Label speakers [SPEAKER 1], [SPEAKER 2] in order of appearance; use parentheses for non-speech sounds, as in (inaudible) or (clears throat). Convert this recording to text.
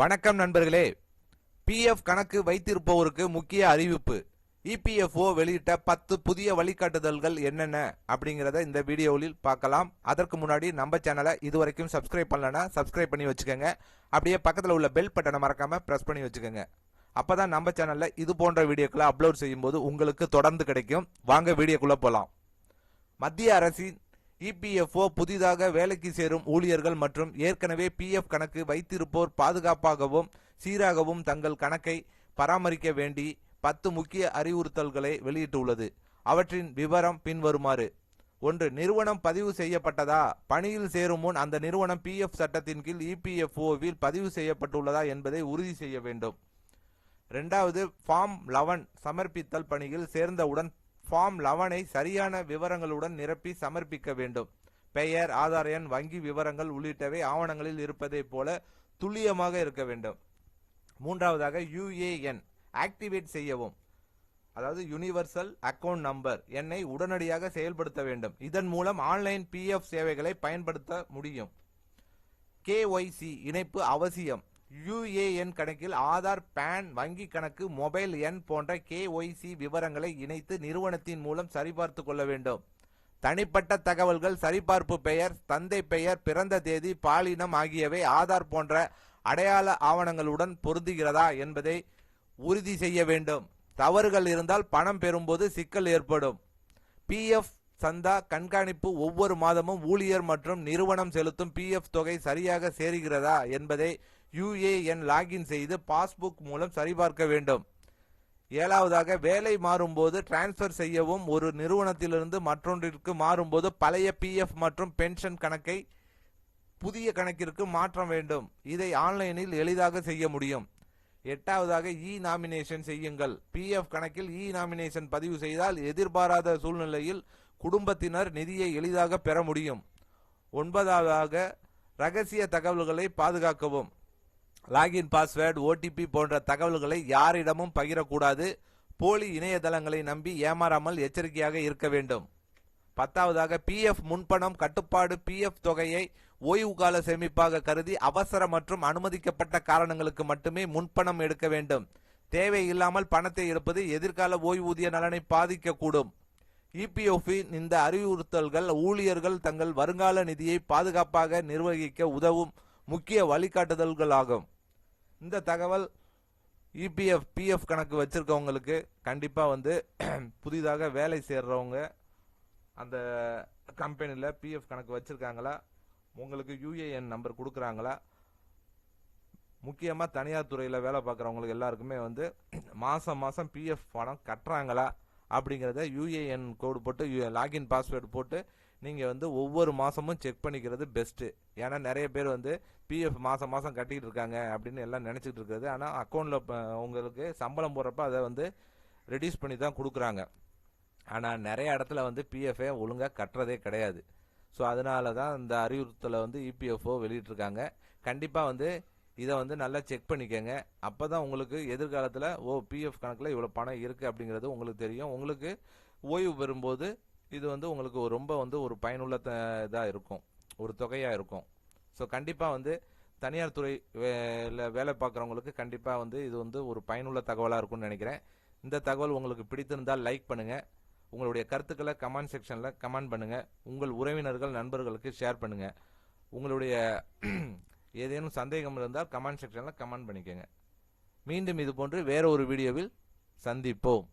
[SPEAKER 1] வணக்கம் நண்பர்களே. பிஎஃப் கணக்கு வைத்திருப்பவருக்கு முக்கிய அறிவிப்பு. இபிஎஃப்ஓ வெளியிட்ட பத்து புதிய வழிகாட்டுதல்கள் என்னென்ன அப்படிங்கிறத இந்த வீடியோவில் பார்க்கலாம். அதற்கு முன்னாடி நம்ம சேனலை இதுவரைக்கும் சப்ஸ்கிரைப் பண்ணலன்னா சப்ஸ்கிரைப் பண்ணி வச்சுக்கோங்க. அப்படியே பக்கத்தில் உள்ள பெல் பட்டனை மறக்காம ப்ரெஸ் பண்ணி வச்சுக்கோங்க. அப்பதான் நம்ம சேனலில் இது போன்ற வீடியோக்களை அப்லோட் செய்யும்போது உங்களுக்கு தொடர்ந்து கிடைக்கும். வாங்க வீடியோக்குள்ளே போகலாம் மத்திய அரசின் இபிஎஃப்ஓ புதிதாக வேலைக்கு சேரும் ஊழியர்கள் மற்றும் ஏற்கனவே பிஎஃப் கணக்கு வைத்திருப்போர் பாதுகாப்பாகவும் சீராகவும் தங்கள் கணக்கை பராமரிக்க வேண்டி பத்து முக்கிய அறிவுறுத்தல்களை வெளியிட்டுள்ளது. அவற்றின் விவரம் பின்வருமாறு. ஒன்று நிறுவனம் பதிவு செய்யப்பட்டதா? பணியில் சேரும் முன் அந்த நிறுவனம் பிஎஃப் சட்டத்தின் கீழ் இபிஎஃப்ஓவில் பதிவு செய்யப்பட்டுள்ளதா என்பதை உறுதி செய்ய வேண்டும். ரெண்டாவது ஃபார்ம் லெவன் சமர்ப்பித்தல் பணியில் சேர்ந்தவுடன் ஃபார்ம் லெவனை சரியான விவரங்களுடன் நிரப்பி சமர்ப்பிக்க வேண்டும். பெயர் ஆதார் எண் வங்கி விவரங்கள் உள்ளிட்டவை ஆவணங்களில் இருப்பதைப் போல துல்லியமாக இருக்க வேண்டும். மூன்றாவதாக யுஏஎன் ஆக்டிவேட் செய்யவும். அதாவது யூனிவர்சல் அக்கவுண்ட் நம்பர் எண்ணை உடனடியாக செயல்படுத்த வேண்டும். இதன் மூலம் ஆன்லைன் பிஎஃப் சேவைகளை பயன்படுத்த முடியும். கேஒய்சி இணைப்பு அவசியம். யுஏஎன் கணக்கில் ஆதார் பேன் வங்கி கணக்கு மொபைல் எண் போன்ற கேஒய்சி விவரங்களை இணைத்து நிறுவனத்தின் மூலம் சரிபார்த்து கொள்ள வேண்டும். தனிப்பட்ட தகவல்கள் சரிபார்ப்பு பெயர் தந்தை பெயர் பிறந்த தேதி பாலினம் ஆகியவை ஆதார் போன்ற அடையாள ஆவணங்களுடன் பொருந்துகிறதா என்பதை உறுதி செய்ய வேண்டும். தவறுகள் இருந்தால் பணம் பெறும்போது சிக்கல் ஏற்படும். பிஎஃப் சந்தா கண்காணிப்பு ஒவ்வொரு மாதமும் ஊழியர் மற்றும் நிறுவனம் செலுத்தும் பிஎஃப் தொகை சரியாக சேருகிறதா என்பதை யுஏஎன் லாகின் செய்து பாஸ்புக் மூலம் சரிபார்க்க வேண்டும். ஏழாவதாக வேலை மாறும்போது டிரான்ஸ்ஃபர் செய்யவும் ஒரு நிறுவனத்திலிருந்து மற்றொன்றிற்கு மாறும்போது பழைய பிஎஃப் மற்றும் பென்ஷன் கணக்கை புதிய கணக்கிற்கு மாற்ற வேண்டும். இதை ஆன்லைனில் எளிதாக செய்ய முடியும். எட்டாவதாக இ நாமினேஷன் செய்யுங்கள் பிஎஃப் கணக்கில் இ நாமினேஷன் பதிவு செய்தால் எதிர்பாராத சூழ்நிலையில் குடும்பத்தினர் நிதியை எளிதாக பெற முடியும். ஒன்பதாவதாக ரகசிய தகவல்களை பாதுகாக்கவும். லாகின் பாஸ்வேர்டு ஓடிபி போன்ற தகவல்களை யாரிடமும் பகிரக்கூடாது. போலி இணையதளங்களை நம்பி ஏமாறாமல் எச்சரிக்கையாக இருக்க வேண்டும். பத்தாவதாக பிஎஃப் முன்பணம் கட்டுப்பாடு பிஎஃப் தொகையை ஓய்வு கால சேமிப்பாக கருதி அவசர மற்றும் அனுமதிக்கப்பட்ட காரணங்களுக்கு மட்டுமே முன்பணம் எடுக்க வேண்டும். தேவையில்லாமல் பணத்தை எடுப்பது எதிர்கால ஓய்வூதிய நலனை பாதிக்கக்கூடும். இபிஎஃபின் இந்த அறிவுறுத்தல்கள் ஊழியர்கள் தங்கள் வருங்கால நிதியை பாதுகாப்பாக நிர்வகிக்க உதவும் முக்கிய வழிகாட்டுதல்களாகும். இந்த தகவல் இபிஎஃப் பிஎஃப் கணக்கு வச்சுருக்கவங்களுக்கு கண்டிப்பாக வந்து (clears throat) புதிதாக வேலை சேர்றவங்க அந்த கம்பெனியில் பிஎஃப் கணக்கு வச்சுருக்காங்களா? உங்களுக்கு யூஏஎன் நம்பர் கொடுக்குறாங்களா? முக்கியமாக தனியார் துறையில் வேலை பார்க்குறவங்களுக்கு எல்லாருக்குமே வந்து மாதம் மாதம் பிஎஃப் பணம் கட்டுறாங்களா? அப்படிங்கிறத யூஏஎன் கோடு போட்டு லாகின் பாஸ்வேர்டு போட்டு நீங்கள் வந்து ஒவ்வொரு மாதமும் செக் பண்ணிக்கிறது பெஸ்ட்டு ஏன்னா நிறைய பேர் வந்து பிஎஃப் மாதம் மாதம் கட்டிக்கிட்டு இருக்காங்க அப்படின்னு எல்லாம் நினச்சிக்கிட்டு இருக்கிறது. ஆனால் அக்கௌண்ட்டில் உங்களுக்கு சம்பளம் போடுறப்ப அதை வந்து ரெடியூஸ் பண்ணி தான் கொடுக்குறாங்க. ஆனால் நிறைய இடத்துல வந்து பிஎஃப்ஏ ஒழுங்காக கட்டுறதே கிடையாது. ஸோ அதனால தான் இந்த அறிவுறுத்தலை வந்து இபிஎஃப்ஓ வெளியிட்டிருக்காங்க. கண்டிப்பாக வந்து இதை வந்து நல்லா செக் பண்ணிக்கோங்க. அப்போ தான் உங்களுக்கு எதிர்காலத்தில் ஓ பிஎஃப் கணக்கில் இவ்வளோ பணம் இருக்குது அப்படிங்கிறது உங்களுக்கு தெரியும். உங்களுக்கு ஓய்வு பெறும்போது இது வந்து உங்களுக்கு ரொம்ப வந்து ஒரு பயனுள்ள இதாக இருக்கும். ஒரு தொகையாக இருக்கும். ஸோ கண்டிப்பாக வந்து தனியார் துறை வேலை பார்க்குறவங்களுக்கு கண்டிப்பாக வந்து இது வந்து ஒரு பயனுள்ள தகவலாக இருக்கும்னு நினைக்கிறேன். இந்த தகவல் உங்களுக்கு பிடித்திருந்தால் லைக் பண்ணுங்கள் உங்களுடைய கருத்துக்களை கமெண்ட் செக்ஷனில் கமெண்ட் பண்ணுங்கள் உங்கள் உறவினர்கள் நண்பர்களுக்கு ஷேர் பண்ணுங்கள் உங்களுடைய (clears throat) ஏதேனும் சந்தேகம் இருந்தால் கமெண்ட் செக்ஷனில் கமெண்ட் பண்ணிக்கோங்க. மீண்டும் இது போன்று வேற ஒரு வீடியோவில் சந்திப்போம்.